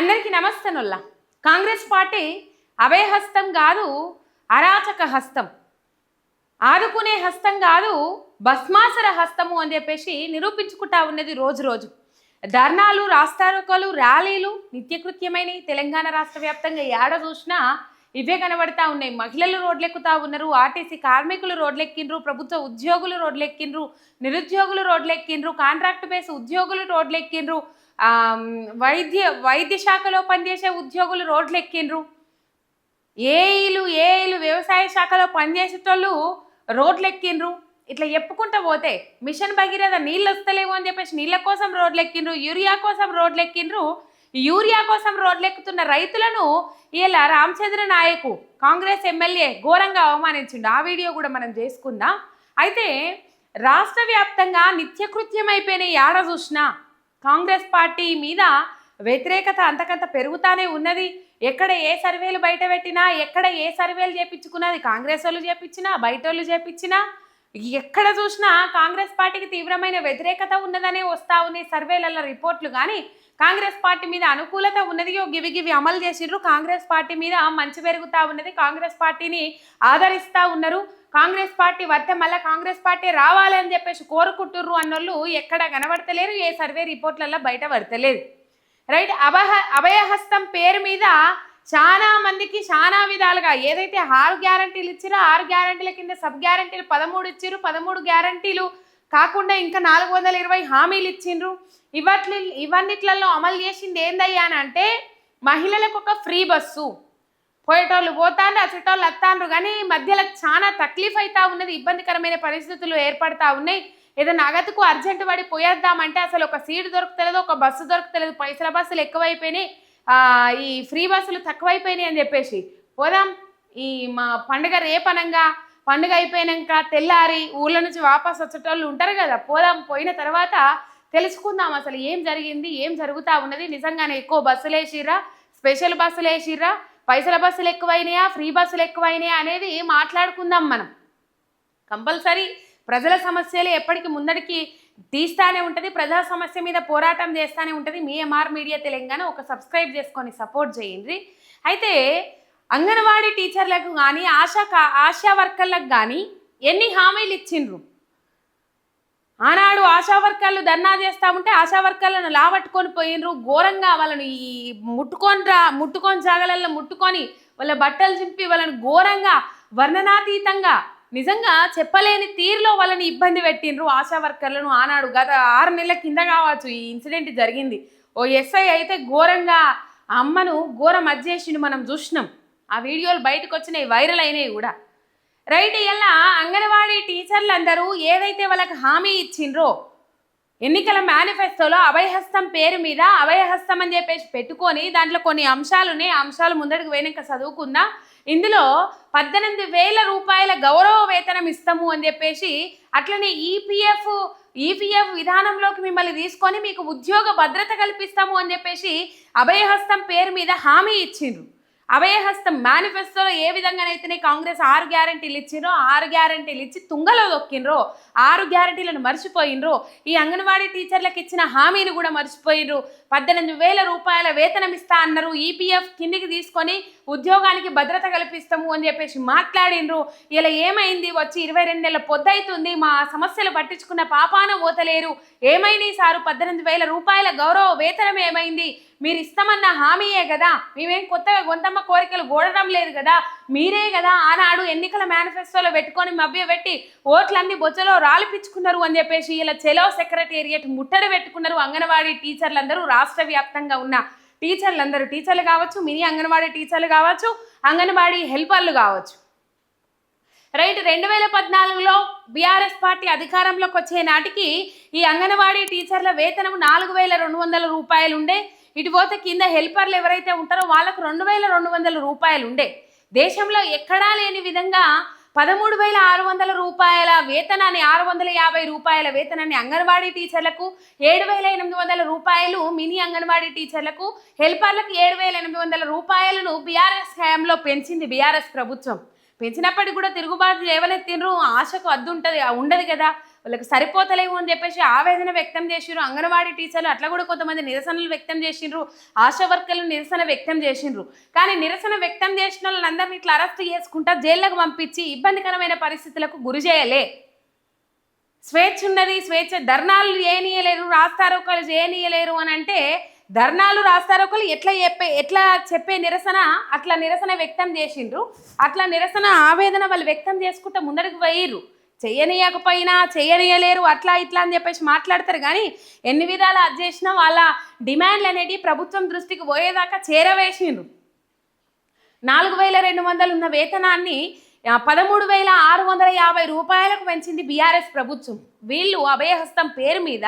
అందరికీ నమస్తనుల్లా. కాంగ్రెస్ పార్టీ అభయహస్తం కాదు అరాచక హస్తం. ఆదుకునే హస్తం కాదు భస్మాసర హస్తము అని చెప్పేసి నిరూపించుకుంటా ఉన్నది రోజు రోజు. ధర్నాలు రాస్తారోకలు ర్యాలీలు నిత్యకృత్యమైనవి తెలంగాణ రాష్ట్ర వ్యాప్తంగా ఏడ చూసినా ఇవే కనబడతా ఉన్నాయి. మహిళలు రోడ్లెక్కుతా ఉన్నారు ఆర్టీసీ కార్మికులు రోడ్లెక్కిండ్రు ప్రభుత్వ ఉద్యోగులు రోడ్లెక్కిండ్రు నిరుద్యోగులు రోడ్లెక్కిండ్రు కాంట్రాక్ట్ బేస్ ఉద్యోగులు రోడ్లెక్కిండ్రు వైద్య వైద్య శాఖలో పనిచేసే ఉద్యోగులు రోడ్లెక్కిండ్రు ఏఈలు ఏఈలు వ్యవసాయ శాఖలో పనిచేసేటోళ్ళు రోడ్లు ఎక్కిండ్రు. ఇట్లా చెప్పుకుంటూ పోతే మిషన్ భగీరథ నీళ్ళు వస్తలేవు అని చెప్పేసి నీళ్ళ కోసం రోడ్లు ఎక్కిండ్రు యూరియా కోసం రోడ్లు ఎక్కిండ్రు. యూరియా కోసం రోడ్లు ఎక్కుతున్న రైతులను ఇలా రామచంద్ర నాయకు కాంగ్రెస్ ఎమ్మెల్యే ఘోరంగా అవమానించిండు. ఆ వీడియో కూడా మనం చేసుకుందాం. అయితే రాష్ట్ర వ్యాప్తంగా నిత్యకృత్యమైపోయిన ఏడ చూసినా. కాంగ్రెస్ పార్టీ మీద వ్యతిరేకత అంతకంత పెరుగుతానే ఉన్నది. ఎక్కడ ఏ సర్వేలు బయట పెట్టినా ఎక్కడ ఏ సర్వేలు చేపించుకున్నది కాంగ్రెస్ వాళ్ళు చేపించినా బయట వాళ్ళు చేపించినా ఎక్కడ చూసినా కాంగ్రెస్ పార్టీకి తీవ్రమైన వ్యతిరేకత ఉన్నదనే వస్తా ఉన్నాయి సర్వేలలో రిపోర్ట్లు. కానీ కాంగ్రెస్ పార్టీ మీద అనుకూలత ఉన్నది. గివి గివి అమలు చేసిండ్రు. కాంగ్రెస్ పార్టీ మీద మంచి పెరుగుతూ ఉన్నది. కాంగ్రెస్ పార్టీని ఆదరిస్తూ ఉన్నారు. కాంగ్రెస్ పార్టీ వస్తే మళ్ళీ కాంగ్రెస్ పార్టీ రావాలని చెప్పేసి కోరుకుంటుర్రు అన్నోళ్ళు ఎక్కడ కనబడతలేరు ఏ సర్వే రిపోర్ట్లలో బయట పడతలేదు. రైట్ అభయ అభయహస్తం పేరు మీద చాలా మందికి చాలా విధాలుగా ఏదైతే ఆరు గ్యారంటీలు ఇచ్చారో ఆరు గ్యారంటీల కింద సబ్ గ్యారంటీలు పదమూడు ఇచ్చారు పదమూడు గ్యారంటీలు కాకుండా ఇంకా నాలుగు వందల ఇరవై హామీలు ఇచ్చిండ్రు. ఇవట్లి ఇవన్నిట్లలో అమలు చేసింది ఏందయ్యా అని అంటే మహిళలకు ఒక ఫ్రీ బస్సు. పోయేటోళ్ళు పోతాండ్రు వచ్చేటోళ్ళు వస్తాండ్రు. కానీ మధ్యలో చాలా తక్లీఫ్ అవుతా ఉన్నది ఇబ్బందికరమైన పరిస్థితులు ఏర్పడతా ఉన్నాయి. ఏదైనా నగదుకు అర్జెంట్ పడి పోయేద్దామంటే అసలు ఒక సీట్ దొరకతలేదు ఒక బస్సు దొరుకుతలేదు. పైసల బస్సులు ఎక్కువైపోయినాయి. ఈ ఫ్రీ బస్సులు తక్కువైపోయినాయి అని చెప్పేసి. పోదాం. ఈ మా పండుగ రేపనంగా పండుగ అయిపోయినాక తెల్లారి ఊళ్ళ నుంచి వాపస్ వచ్చేటోళ్ళు ఉంటారు కదా పోదాం. పోయిన తర్వాత తెలుసుకుందాం అసలు ఏం జరిగింది ఏం జరుగుతూ ఉన్నది. నిజంగానే ఎక్కువ బస్సులు వేసిర్రా స్పెషల్ బస్సులు వేసిర్రా పైసల బస్సులు ఎక్కువైనాయా? ఫ్రీ బస్సులు ఎక్కువైనాయా అనేది మాట్లాడుకుందాం మనం. కంపల్సరీ ప్రజల సమస్యలు ఎప్పటికీ ముందడికి తీస్తానే ఉంటుంది ప్రజా సమస్య మీద పోరాటం చేస్తానే ఉంటుంది. మీ ఎంఆర్ మీడియా తెలంగాణ ఒక సబ్స్క్రైబ్ చేసుకొని సపోర్ట్ చేయండి. అయితే అంగన్వాడీ టీచర్లకు కానీ ఆశా కా- ఆశా వర్కర్లకు కానీ ఎన్ని హామీలు ఇచ్చిండ్రు? ఆనాడు ఆశా వర్కర్లు ధర్నా చేస్తా ఉంటే ఆశా వర్కర్లను లావట్టుకొని పోయినరు. ఘోరంగా వాళ్ళని ఈ ముట్టుకొని రా ముట్టుకొని జాగలల్లో ముట్టుకొని వాళ్ళ బట్టలు చింపి వాళ్ళని ఘోరంగా వర్ణనాతీతంగా నిజంగా చెప్పలేని తీరులో వాళ్ళని ఇబ్బంది పెట్టిండ్రు ఆశా వర్కర్లను ఆనాడు గత ఆరు నెలల కింద కావచ్చు ఈ ఇన్సిడెంట్ జరిగింది. ఓ ఎస్ఐ అయితే ఘోరంగా ఆ అమ్మను ఘోరం అజ్జేసిండు మనం చూసినాం. ఆ వీడియోలు బయటకు వచ్చినాయి వైరల్ అయినాయి కూడా. రైట్ ఇలా అంగన్వాడీ టీచర్లు అందరూ ఏదైతే వాళ్ళకి హామీ ఇచ్చిండ్రో ఎన్నికల మేనిఫెస్టోలో అభయహస్తం పేరు మీద అభయహస్తం అని చెప్పేసి పెట్టుకొని దాంట్లో కొన్ని అంశాలు ఉన్నాయి. అంశాలు ముందడికి పోయినాక చదువుకుందా. ఇందులో పద్దెనిమిది వేల రూపాయల గౌరవ వేతనం ఇస్తాము అని చెప్పేసి అట్లనే ఈపీఎఫ్ ఈపీఎఫ్ విధానంలోకి మిమ్మల్ని తీసుకొని మీకు ఉద్యోగ భద్రత కల్పిస్తాము అని చెప్పేసి అభయహస్తం పేరు మీద హామీ ఇచ్చిండ్రు. అభయహస్తం మేనిఫెస్టోలో ఏ విధంగానైతేనే కాంగ్రెస్ ఆరు గ్యారంటీలు ఇచ్చినో ఆరు గ్యారంటీలు ఇచ్చి తుంగలో దొక్కిండ్రో ఆరు గ్యారంటీలను మర్చిపోయినరు ఈ అంగన్వాడీ టీచర్లకు ఇచ్చిన హామీని కూడా మర్చిపోయినరు పద్దెనిమిది వేల రూపాయల వేతనం ఇస్తా అన్నారు ఈపీఎఫ్ కిందికి తీసుకొని ఉద్యోగానికి భద్రత కల్పిస్తాము అని చెప్పేసి మాట్లాడిండ్రు. ఇలా ఏమైంది? వచ్చి ఇరవై రెండు నెలల పొద్దైతుంది మా సమస్యలు పట్టించుకున్న పాపాన ఓతలేరు ఏమైంది సారు? పద్దెనిమిది వేల రూపాయల గౌరవ వేతనం ఏమైంది? మీరు ఇస్తామన్న హామీయే కదా. మేమేం కొత్తగా గొంతమ్మ కోరికలు గోడడం లేదు కదా. మీరే కదా ఆనాడు ఎన్నికల మేనిఫెస్టోలో పెట్టుకొని మభ్య పెట్టి ఓట్లన్నీ బొచ్చలో రాలిపించుకున్నారు అని చెప్పేసి ఇలా చెలో సెక్రటేరియట్ ముట్టడి పెట్టుకున్నారు అంగన్వాడీ టీచర్లందరూ. రాష్ట్ర వ్యాప్తంగా ఉన్న టీచర్లందరూ టీచర్లు కావచ్చు మినీ అంగన్వాడీ టీచర్లు కావచ్చు అంగన్వాడీ హెల్పర్లు కావచ్చు. రైట్ రెండు వేల పద్నాలుగులో బీఆర్ఎస్ పార్టీ అధికారంలోకి వచ్చే నాటికి ఈ అంగన్వాడీ టీచర్ల వేతనం నాలుగు వేల రెండు వందల రూపాయలు ఉండే ఇటు పోతే కింద హెల్పర్లు ఎవరైతే ఉంటారో వాళ్ళకు రెండు వేల రెండు వందల రూపాయలు ఉండే దేశంలో ఎక్కడా లేని విధంగా పదమూడు వేల ఆరు వందల రూపాయల వేతనాన్ని ఆరు వందల యాభై రూపాయల వేతనాన్ని అంగన్వాడీ టీచర్లకు ఏడు వేల ఎనిమిది వందల రూపాయలు మినీ అంగన్వాడీ టీచర్లకు హెల్పర్లకు ఏడు వేల ఎనిమిది వందల రూపాయలను బీఆర్ఎస్ హయాంలో పెంచింది బీఆర్ఎస్ ప్రభుత్వం. పెంచినప్పటికీ కూడా తిరుగుబాటు లేవనెత్తిండ్రు ఆశకు అద్దు ఉంటుంది ఉండదు కదా. వాళ్ళకి సరిపోతలేవు అని చెప్పేసి ఆవేదన వ్యక్తం చేసిండ్రు అంగన్వాడీ టీచర్లు అట్లా కూడా కొంతమంది నిరసనలు వ్యక్తం చేసిండ్రు ఆశా వర్కర్లు నిరసన వ్యక్తం చేసిండ్రు కానీ నిరసన వ్యక్తం చేసిన వాళ్ళందరినీ ఇట్లా అరెస్ట్ చేసుకుంటా జైళ్ళకు పంపించి ఇబ్బందికరమైన పరిస్థితులకు గురి చేయలే. స్వేచ్ఛ ఉన్నది స్వేచ్ఛ ధర్నాలు చేయనీయలేరు రాస్తారోకలు చేయనీయలేరు అని అంటే ధర్నాలు రాస్తారోకలు ఎట్లా చెప్పే ఎట్లా చెప్పే నిరసన అట్లా నిరసన వ్యక్తం చేసిండ్రు అట్లా నిరసన ఆవేదన వాళ్ళు వ్యక్తం చేసుకుంటూ ముందడికి పోయిర్రు చేయనీయకపోయినా చేయనీయలేరు అట్లా ఇట్లా అని చెప్పేసి మాట్లాడతారు. కానీ ఎన్ని విధాలు అది చేసినా వాళ్ళ డిమాండ్లు అనేటివి ప్రభుత్వం దృష్టికి పోయేదాకా చేరవేసిండ్రు. నాలుగు వేల రెండు వందలు ఉన్న వేతనాన్ని పదమూడు వేల ఆరు వందల యాభై రూపాయలకు పెంచింది బీఆర్ఎస్ ప్రభుత్వం. వీళ్ళు అభయహస్తం పేరు మీద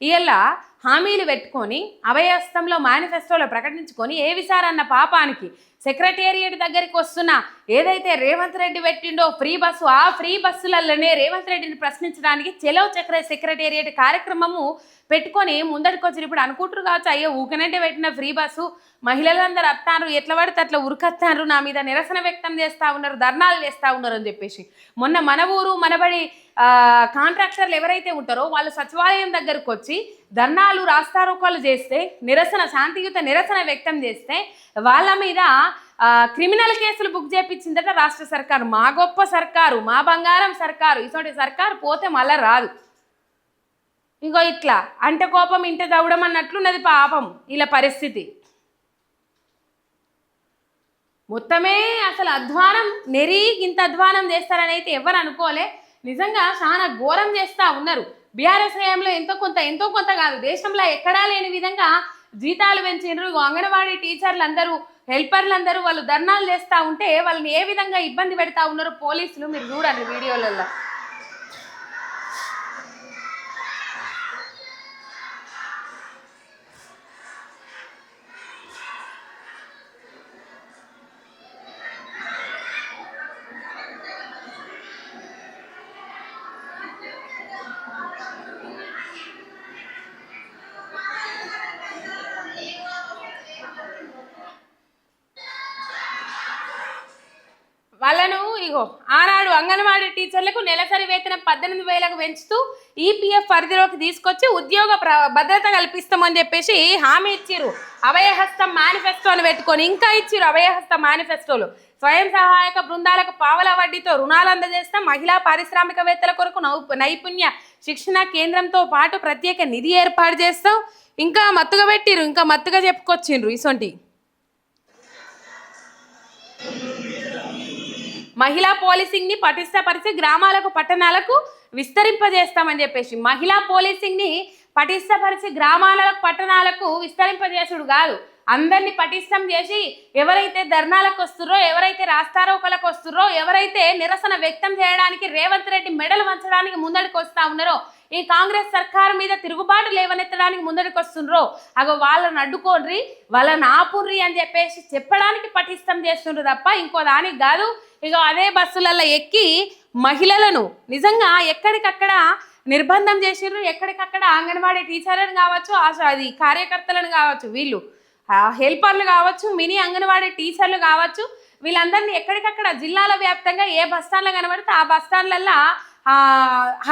ఇలా హామీలు పెట్టుకొని అభయహస్తంలో మేనిఫెస్టోలో ప్రకటించుకొని ఏ విసారన్న పాపానికి సెక్రటేరియట్ దగ్గరికి వస్తున్న. ఏదైతే రేవంత్ రెడ్డి పెట్టిండో ఫ్రీ బస్సు ఆ ఫ్రీ బస్సులలోనే రేవంత్ రెడ్డిని ప్రశ్నించడానికి చెలవు చక్ర సెక్రటేరియట్ కార్యక్రమము పెట్టుకొని ముందడికి ఇప్పుడు అనుకుంటారు కావచ్చు అయ్యో ఊకనంటే పెట్టిన ఫ్రీ బస్సు మహిళలందరూ అత్తారు ఎట్లా పడితే అట్లా ఉరుకత్తారు నా మీద నిరసన వ్యక్తం చేస్తూ ఉన్నారు ధర్నాలు చేస్తూ ఉన్నారు అని చెప్పేసి. మొన్న మన ఊరు మనబడి కాంట్రాక్టర్లు ఎవరైతే ఉంటారో వాళ్ళు సచివాలయం దగ్గరకు వచ్చి ధర్నాలు రాస్తారోకాలు చేస్తే నిరసన శాంతియుత నిరసన వ్యక్తం చేస్తే వాళ్ళ మీద క్రిమినల్ కేసులు బుక్ చేపించిందట రాష్ట్ర సర్కారు. మా గొప్ప సర్కారు మా బంగారం సర్కారు. ఇటువంటి సర్కారు పోతే మళ్ళా రాదు. ఇగో ఇట్లా. అంటే కోపం ఇంట దవడం అన్నట్లున్నది పాపం ఇలా పరిస్థితి. మొత్తమే అసలు అధ్వానం నెరీ ఇంత అధ్వానం చేస్తారని అయితే ఎవరు అనుకోలే. నిజంగా చాలా ఘోరం చేస్తూ ఉన్నారు. బీఆర్ఎస్ హయాంలో ఎంతో కొంత ఎంతో కొంత కాదు. దేశంలో ఎక్కడా లేని విధంగా జీతాలు పెంచినరు అంగన్వాడీ టీచర్లు అందరూ హెల్పర్లు అందరూ వాళ్ళు ధర్నాలు చేస్తూ ఉంటే వాళ్ళని ఏ విధంగా ఇబ్బంది పెడతా ఉన్నారు పోలీసులు మీరు చూడండి వీడియోలలో. ఇగో ఆనాడు అంగన్వాడీ టీచర్లకు నెలసరి వేతనం పద్దెనిమిది వేలకు పెంచుతూ ఈపీఎఫ్ పరిధిలోకి తీసుకొచ్చి ఉద్యోగ ప్ర భద్రత కల్పిస్తామని చెప్పేసి హామీ ఇచ్చిర్రు. అభయహస్తం మేనిఫెస్టోని పెట్టుకొని ఇంకా ఇచ్చిర్రు అభయహస్త మేనిఫెస్టోలు స్వయం సహాయక బృందాలకు పావల వడ్డీతో రుణాలు అందజేస్తాం మహిళా పారిశ్రామికవేత్తల కొరకు నౌ- నైపుణ్య శిక్షణ కేంద్రంతో పాటు ప్రత్యేక నిధి ఏర్పాటు చేస్తాం. ఇంకా మత్తుగా పెట్టిరు ఇంకా మత్తుగా చెప్పుకొచ్చిండ్రు ఇసొంటి. మహిళా పోలీసింగ్ని పటిష్టపరిచి గ్రామాలకు పట్టణాలకు విస్తరింపజేస్తామని చెప్పేసి మహిళా పోలీసింగ్ని పటిష్టపరిచి గ్రామాలకు పట్టణాలకు విస్తరింపజేసుడు కాదు. అందరినీ పటిష్టం చేసి ఎవరైతే ధర్నాలకు వస్తుర్రో ఎవరైతే రాస్తారోకలకు వస్తుర్రో ఎవరైతే నిరసన వ్యక్తం చేయడానికి రేవంత్ రెడ్డి మెడలు వంచడానికి ముందడికి వస్తా ఉన్నారో ఈ కాంగ్రెస్ సర్కారు మీద తిరుగుబాటు లేవనెత్తడానికి ముందడికి వస్తుండ్రో అగో వాళ్ళని అడ్డుకోండ్రి వాళ్ళని ఆపుర్రి అని చెప్పేసి చెప్పడానికి పటిష్టం చేస్తుండ్రు తప్ప ఇంకో దానికి కాదు. ఇక అదే బస్సులలో ఎక్కి మహిళలను నిజంగా ఎక్కడికక్కడ నిర్బంధం చేసిర్రు ఎక్కడికక్కడ అంగన్వాడీ టీచర్లను కావచ్చు ఆశ- అది కార్యకర్తలను కావచ్చు వీళ్ళు హెల్పర్లు కావచ్చు మినీ అంగన్వాడీ టీచర్లు కావచ్చు వీళ్ళందరినీ ఎక్కడికక్కడ జిల్లాల వ్యాప్తంగా ఏ బస్ స్టాండ్లో కనబడితే ఆ బస్ స్టాండ్లల్లో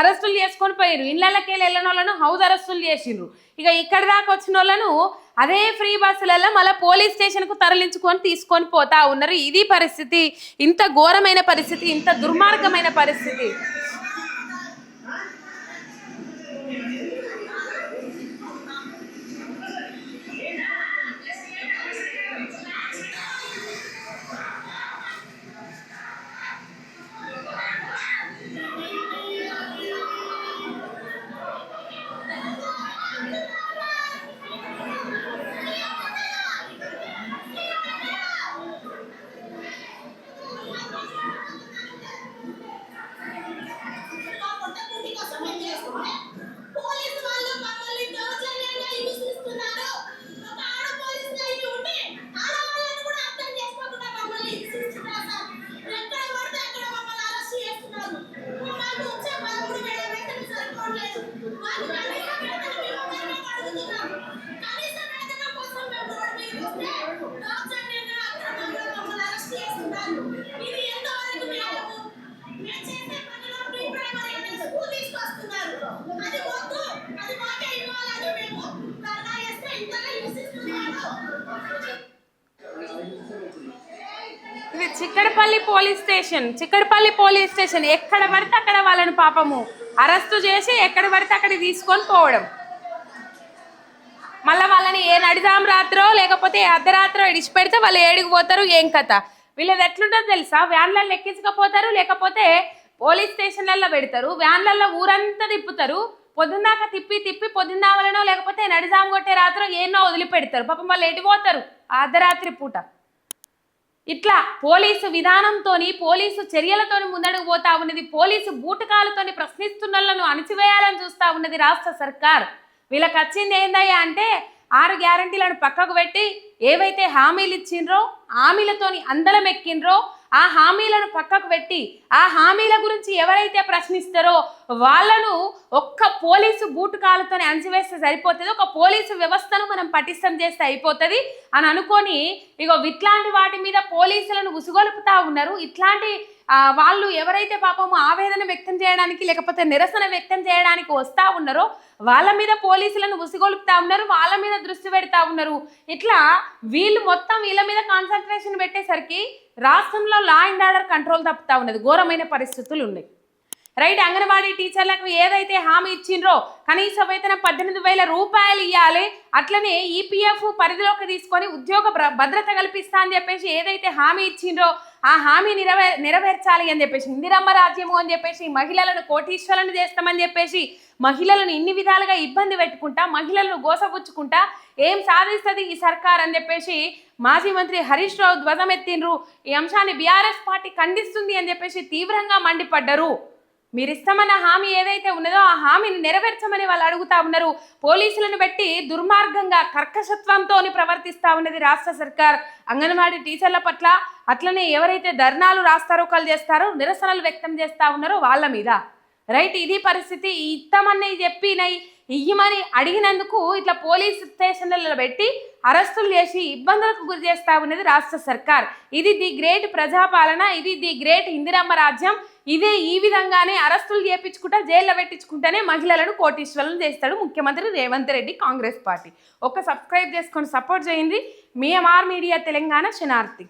అరెస్టులు చేసుకొని పోయారు ఇళ్ళకి వెళ్ళిన వాళ్ళను హౌస్ అరెస్టులు చేసిండ్రు. ఇక ఇక్కడ దాకా వచ్చిన వాళ్ళను అదే ఫ్రీ బస్సులలో మళ్ళీ పోలీస్ స్టేషన్కు తరలించుకొని తీసుకొని పోతా ఉన్నారు. ఇది పరిస్థితి. ఇంత ఘోరమైన పరిస్థితి ఇంత దుర్మార్గమైన పరిస్థితి. Chikkadpally police station Chikkadpally police station. ఎక్కడ పడితే అక్కడ వాళ్ళని పాపము అరెస్టు చేసి ఎక్కడ పడితే అక్కడ తీసుకొని పోవడం. మళ్ళీ వాళ్ళని ఏ నడిదాం రాత్రో లేకపోతే అర్ధరాత్రో ఇడిచిపెడితే వాళ్ళు ఏడికి పోతారు ఏం కథ? వీళ్ళది ఎట్లుంటుందో తెలుసా? వ్యాన్లలో ఎక్కించకపోతారు లేకపోతే పోలీస్ స్టేషన్లలో పెడతారు. వ్యాన్లలో ఊరంతా తిప్పుతారు. పొద్దున్నాక తిప్పి తిప్పి పొద్దున్నావలనో లేకపోతే నడిజాం కొట్టే రాత్రో ఏనో వదిలిపెడతారు. పాపం వాళ్ళు ఎటు పోతారు? అర్ధరాత్రి పూట. ఇట్లా పోలీసు విధానంతోని పోలీసు చర్యలతోని ముందడుగు పోతా ఉన్నది పోలీసు బూటకాలతోని ప్రశ్నిస్తున్నలను అణిచివేయాలని చూస్తా ఉన్నది రాష్ట్ర సర్కార్. వీళ్ళకి వచ్చింది ఏందయ్యా అంటే ఆరు గ్యారంటీలను పక్కకు పెట్టి ఏవైతే హామీలు ఇచ్చిండ్రో హామీలతోని అందలం ఎక్కిండ్రో ఆ హామీలను పక్కకు పెట్టి ఆ హామీల గురించి ఎవరైతే ప్రశ్నిస్తారో వాళ్ళను ఒక్క పోలీసు బూటుకాలతోనే అంచివేస్తే సరిపోతుంది. ఒక పోలీసు వ్యవస్థను మనం పటిష్టం చేస్తే అయిపోతుంది అని అనుకొని ఇగో ఇట్లాంటి వాటి మీద పోలీసులను ఉసుగొలుపుతా ఉన్నారు. ఇట్లాంటి వాళ్ళు ఎవరైతే పాపము ఆవేదన వ్యక్తం చేయడానికి లేకపోతే నిరసన వ్యక్తం చేయడానికి వస్తా ఉన్నారో వాళ్ళ మీద పోలీసులను ఉసిగొలుపుతా ఉన్నారు వాళ్ళ మీద దృష్టి పెడతా ఉన్నారు. ఇట్లా వీళ్ళు మొత్తం వీళ్ళ మీద కాన్సన్ట్రేషన్ పెట్టేసరికి రాష్ట్రంలో లా అండ్ ఆర్డర్ కంట్రోల్ తప్పుతా ఉన్నది. ఘోరమైన పరిస్థితులు ఉన్నాయి. రైట్ అంగన్వాడీ టీచర్లకు ఏదైతే హామీ ఇచ్చిండ్రో కనీస వేతనం పద్దెనిమిది వేల రూపాయలు ఇవ్వాలి అట్లనే ఈపీఎఫ్ పరిధిలోకి తీసుకొని ఉద్యోగ భద్రత కల్పిస్తా అని చెప్పేసి ఏదైతే హామీ ఇచ్చిండ్రో ఆ హామీ నెరవే నెరవేర్చాలి అని చెప్పేసి ఇందిరమ్మ రాజ్యము అని చెప్పేసి మహిళలను కోటీశ్వరులను చేస్తామని చెప్పేసి మహిళలను ఇన్ని విధాలుగా ఇబ్బంది పెట్టుకుంటా మహిళలను గోసపుచ్చుకుంటా ఏం సాధిస్తుంది ఈ సర్కార్ అని చెప్పేసి మాజీ మంత్రి హరీష్ రావు ధ్వజమెత్తిండ్రు. ఈ అంశాన్ని బీఆర్ఎస్ పార్టీ ఖండిస్తుంది అని చెప్పేసి తీవ్రంగా మండిపడ్డరు. మీరు ఇస్తామన్న హామీ ఏదైతే ఉన్నదో ఆ హామీని నెరవేర్చమని వాళ్ళు అడుగుతా ఉన్నారు. పోలీసులను బట్టి దుర్మార్గంగా కర్కశత్వంతో ప్రవర్తిస్తా ఉన్నది రాష్ట్ర సర్కార్. అంగన్వాడీ టీచర్ల పట్ల అట్లనే ఎవరైతే ధర్నాలు రాస్తారోకాలు చేస్తారో నిరసనలు వ్యక్తం చేస్తా ఉన్నారో వాళ్ళ మీద. రైట్ ఇది పరిస్థితి. ఇస్తామని చెప్పినై ఇయ్యమని అడిగినందుకు ఇట్లా పోలీస్ స్టేషన్లలో పెట్టి అరెస్టులు చేసి ఇబ్బందులకు గురి చేస్తా ఉన్నది రాష్ట్ర సర్కార్. ఇది ది గ్రేట్ ప్రజాపాలన ఇది ది గ్రేట్ ఇందిరమ్మ రాజ్యం. ఇదే ఈ విధంగానే అరెస్టులు చేపించుకుంటా జైల్లో పెట్టించుకుంటేనే మహిళలను కోటీశ్వరులను చేస్తాడు ముఖ్యమంత్రి రేవంత్ రెడ్డి కాంగ్రెస్ పార్టీ. ఒక్క సబ్స్క్రైబ్ చేసుకొని సపోర్ట్ చేయండి. మీఎంఆర్ మీడియా తెలంగాణ శనార్థి